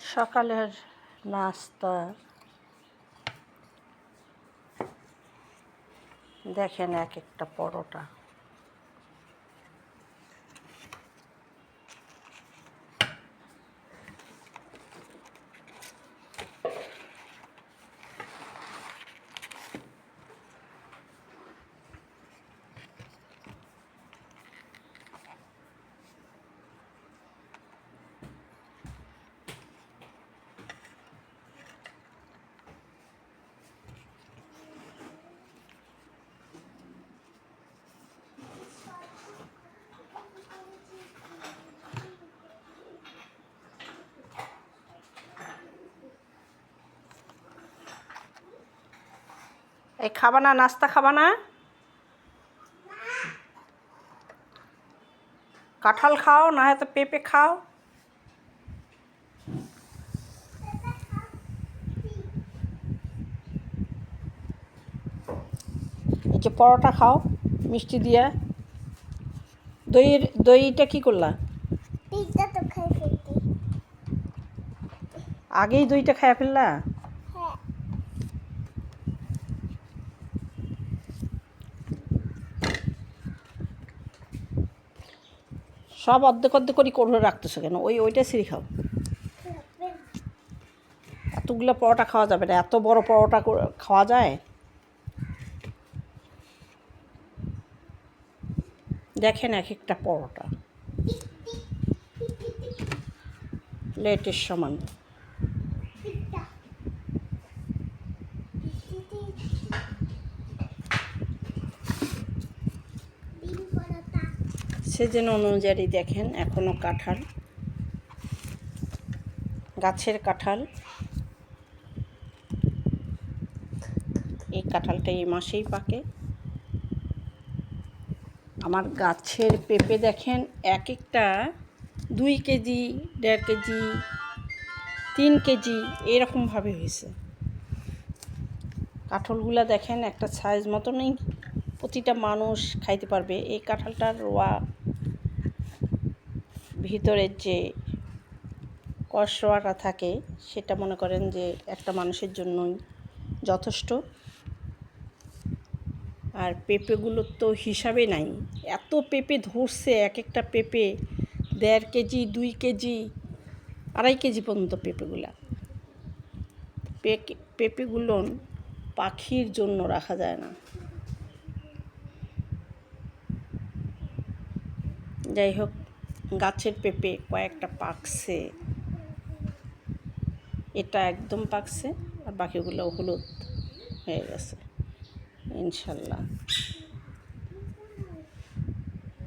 সকালের নাস্তা। দেখেন এক একটা পরোটা। এই খাবা না নাস্তা খাবা না? কাঁঠাল খাও না হয়তো পেঁপে খাও। এই যে পরোটা খাও মিষ্টি দিয়া। দইয়ের দইটা কি করলা? আগেই দইটা খাইয়া ফেললা? সব অর্ধেক অর্ধেক করে করে রাখতেছো কেন? ওই ওইটা সিঁড়ি খাও। এতগুলো পরোটা খাওয়া যাবে না। এত বড় পরোটা খাওয়া যায়? দেখেন এক একটা পরোটা। লেটের সমান। সিজন অনুযায়ী দেখেন এখনও কাঁঠাল। গাছের কাঁঠাল। এই কাঁঠালটা এই মাসেই পাকে। আমার গাছের পেঁপে দেখেন, এক একটা দুই কেজি, দেড় কেজি, তিন কেজি এরকমভাবে হয়েছে। কাঁঠালগুলা দেখেন, একটা সাইজ মতনই প্রতিটা মানুষ খাইতে পারবে। এই কাঁঠালটার রোয়া ভিতরের যে কষরোয়াটা থাকে, সেটা মনে করেন যে একটা মানুষের জন্যই যথেষ্ট। আর পেঁপেগুলোর তো হিসাবে নাই। এত পেঁপে ধরছে এক একটা পেঁপে দেড় কেজি, দুই কেজি, আড়াই কেজি পর্যন্ত পেঁপেগুলা। পেঁপেগুলো পাখির জন্য রাখা যায় না। যাই হোক গাছের পেঁপে কয়েকটা পাকছে। এটা একদম পাকছে আর বাকিগুলো হলুদ হয়ে গেছে। ইনশাল্লাহ।